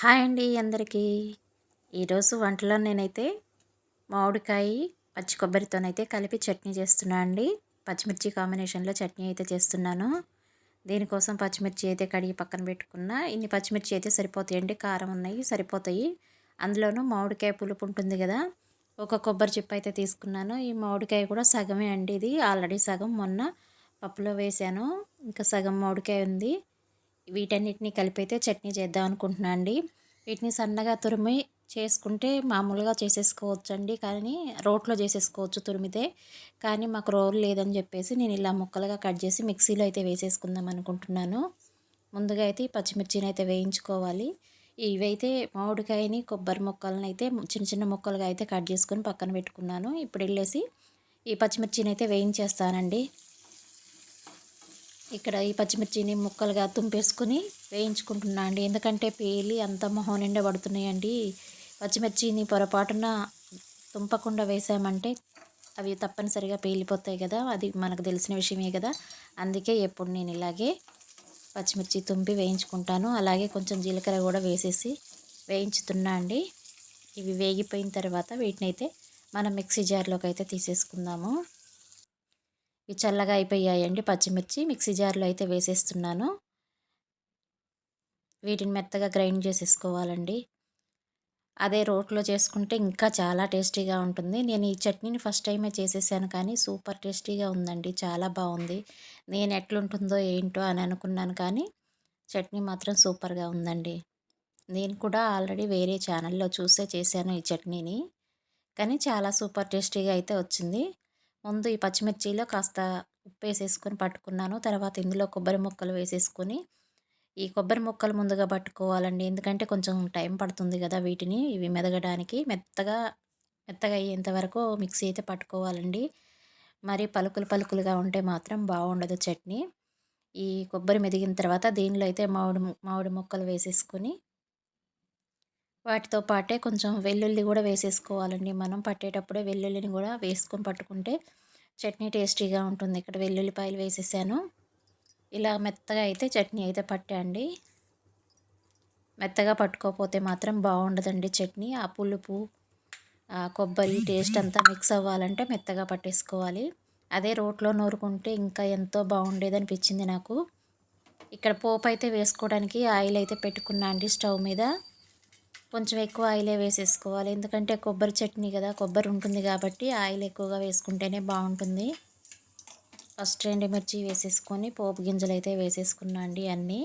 Hi అండి అందరికీ. ఈరోజు వంటలో నేనైతే మామిడికాయ పచ్చి కొబ్బరితోనైతే కలిపి చట్నీ చేస్తున్నా అండి. పచ్చిమిర్చి కాంబినేషన్లో చట్నీ అయితే చేస్తున్నాను. దీనికోసం పచ్చిమిర్చి అయితే కడిగి పక్కన పెట్టుకున్న. ఇన్ని పచ్చిమిర్చి అయితే సరిపోతాయండి. కారం ఉన్నాయి సరిపోతాయి. అందులోనూ మామిడికాయ పులుపు ఉంటుంది కదా ఒక కొబ్బరి చిప్ప అయితే తీసుకున్నాను. ఈ మామిడికాయ కూడా సగమే అండి ఇది. ఆల్రెడీ సగం మొన్న పప్పులో వేసాను. ఇంకా సగం మామిడికాయ ఉంది. వీటన్నిటిని కలిపి అయితే చట్నీ చేద్దాం అనుకుంటున్నాను అండి. వీటిని సన్నగా తురిమి చేసుకుంటే మామూలుగా చేసేసుకోవచ్చు అండి కానీ రోట్లో చేసేసుకోవచ్చు తురిమితే. కానీ మాకు రోల్ లేదని చెప్పేసి నేను ఇలా ముక్కలుగా కట్ చేసి మిక్సీలో అయితే వేసేసుకుందాం అనుకుంటున్నాను. ముందుగా అయితే పచ్చిమిర్చిని అయితే వేయించుకోవాలి. ఇవైతే మామిడికాయని కొబ్బరి ముక్కలను అయితే చిన్న చిన్న ముక్కలుగా అయితే కట్ చేసుకొని పక్కన పెట్టుకున్నాను. ఇప్పుడు వెళ్ళేసి ఈ పచ్చిమిర్చిని అయితే వేయించేస్తానండి. ఇక్కడ ఈ పచ్చిమిర్చిని ముక్కలుగా తుంపేసుకుని వేయించుకుంటున్నా అండి. ఎందుకంటే పేలి అంత మొహం నిండా పడుతున్నాయండి. పచ్చిమిర్చిని పొరపాటున తుంపకుండా వేసామంటే అవి తప్పనిసరిగా పేలిపోతాయి కదా. అది మనకు తెలిసిన విషయమే కదా. అందుకే ఎప్పుడు నేను ఇలాగే పచ్చిమిర్చి తుంపి వేయించుకుంటాను. అలాగే కొంచెం జీలకర్ర కూడా వేసేసి వేయించుతున్నా అండి. ఇవి వేగిపోయిన తర్వాత వీటిని అయితే మనం మిక్సీ జార్లోకి అయితే తీసేసుకుందాము. ఇవి చల్లగా అయిపోయాయండి. పచ్చిమిర్చి మిక్సీ జార్లో అయితే వేసేస్తున్నాను. వీటిని మెత్తగా గ్రైండ్ చేసేసుకోవాలండి. అదే రోట్లో చేసుకుంటే ఇంకా చాలా టేస్టీగా ఉంటుంది. నేను ఈ చట్నీని ఫస్ట్ టైమే చేసేసాను కానీ సూపర్ టేస్టీగా ఉందండి. చాలా బాగుంది. నేను ఎట్లుంటుందో ఏంటో అని అనుకున్నాను కానీ చట్నీ మాత్రం సూపర్గా ఉందండి. నేను కూడా ఆల్రెడీ వేరే ఛానల్లో చూసే చేశాను ఈ చట్నీని. కానీ చాలా సూపర్ టేస్టీగా అయితే వచ్చింది. ముందు ఈ పచ్చిమిర్చిలో కాస్త ఉప్పు వేసేసుకొని పట్టుకున్నాను. తర్వాత ఇందులో కొబ్బరి ముక్కలు వేసేసుకొని ఈ కొబ్బరి ముక్కలు ముందుగా పట్టుకోవాలండి. ఎందుకంటే కొంచెం టైం పడుతుంది కదా వీటిని ఇవి మెదగడానికి. మెత్తగా మెత్తగా అయ్యేంత వరకు మిక్సీ అయితే పట్టుకోవాలండి. మరి పలుకులు పలుకులుగా ఉంటే మాత్రం బాగుండదు చట్నీ. ఈ కొబ్బరి మెదిగిన తర్వాత దీనిలో అయితే మామిడి మామిడి ముక్కలు వేసేసుకొని వాటితో పాటే కొంచెం వెల్లుల్లి కూడా వేసేసుకోవాలండి. మనం పట్టేటప్పుడే వెల్లుల్లిని కూడా వేసుకొని పట్టుకుంటే చట్నీ టేస్టీగా ఉంటుంది. ఇక్కడ వెల్లుల్లిపాయలు వేసేసాను. ఇలా మెత్తగా అయితే చట్నీ అయితే పట్టండి మెత్తగా పట్టుకోకపోతే మాత్రం బాగుండదండి చట్నీ. ఆ పులుపు ఆ కొబ్బరి టేస్ట్ అంతా మిక్స్ అవ్వాలంటే మెత్తగా పట్టేసుకోవాలి. అదే రోట్లో నూరుకుంటే ఇంకా ఎంతో బాగుండేది అనిపించింది నాకు. ఇక్కడ పోపు అయితే వేసుకోవడానికి ఆయిల్ అయితే పెట్టుకున్నా అండి స్టవ్ మీద. కొంచెం ఎక్కువ ఆయిలే వేసేసుకోవాలి. ఎందుకంటే కొబ్బరి చట్నీ కదా కొబ్బరి ఉంటుంది కాబట్టి ఆయిల్ ఎక్కువగా వేసుకుంటేనే బాగుంటుంది. ఫస్ట్ ఎండుమిర్చి వేసేసుకొని పోపు గింజలు అయితే వేసేసుకున్నా అండి అన్నీ.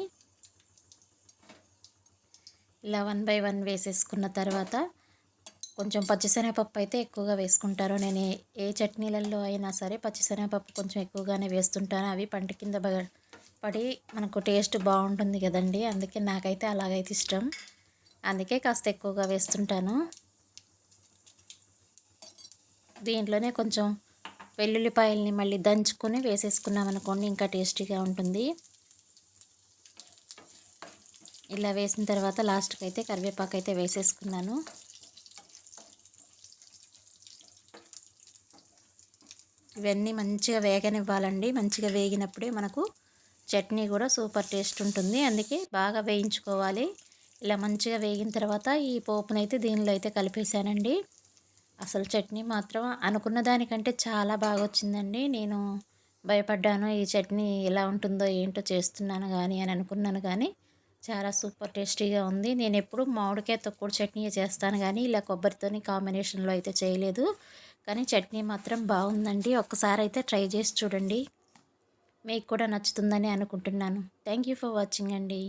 ఇలా వన్ బై వన్ వేసేసుకున్న తర్వాత కొంచెం పచ్చిశనగపప్పు అయితే ఎక్కువగా వేసుకుంటారు. నేను ఏ చట్నీలలో అయినా సరే పచ్చిశనగపప్పు కొంచెం ఎక్కువగానే వేస్తుంటాను. అవి పంట కింద పడి మనకు టేస్ట్ బాగుంటుంది కదండి. అందుకే నాకైతే అలాగైతే ఇష్టం. అందుకే కాస్త ఎక్కువగా వేస్తుంటాను. దీంట్లోనే కొంచెం వెల్లుల్లిపాయల్ని మళ్ళీ దంచుకొని వేసేసుకున్నాం అనుకోండి ఇంకా టేస్టీగా ఉంటుంది. ఇలా వేసిన తర్వాత లాస్ట్కి అయితే కరివేపాకు అయితే వేసేసుకున్నాను. ఇవన్నీ మంచిగా వేగనివ్వాలండి. మంచిగా వేగినప్పుడే మనకు చట్నీ కూడా సూపర్ టేస్ట్ ఉంటుంది. అందుకే బాగా వేయించుకోవాలి. ఇలా మంచిగా వేగిన తర్వాత ఈ పోపునైతే దీనిలో అయితే కలిపేశానండి. అసలు చట్నీ మాత్రం అనుకున్న దానికంటే చాలా బాగా వచ్చిందండి నేను భయపడ్డాను ఈ చట్నీ ఎలా ఉంటుందో ఏంటో చేస్తున్నాను కానీ అని అనుకున్నాను కానీ చాలా సూపర్ టేస్టీగా ఉంది. నేను ఎప్పుడు మామిడికాయ తొక్కుడు చట్నీ చేస్తాను కానీ ఇలా కొబ్బరితోని కాంబినేషన్లో అయితే చేయలేదు. కానీ చట్నీ మాత్రం బాగుందండి. ఒక్కసారి అయితే ట్రై చేసి చూడండి. మీకు కూడా నచ్చుతుందని అనుకుంటున్నాను. థ్యాంక్ యూ ఫర్ వాచింగ్ అండి.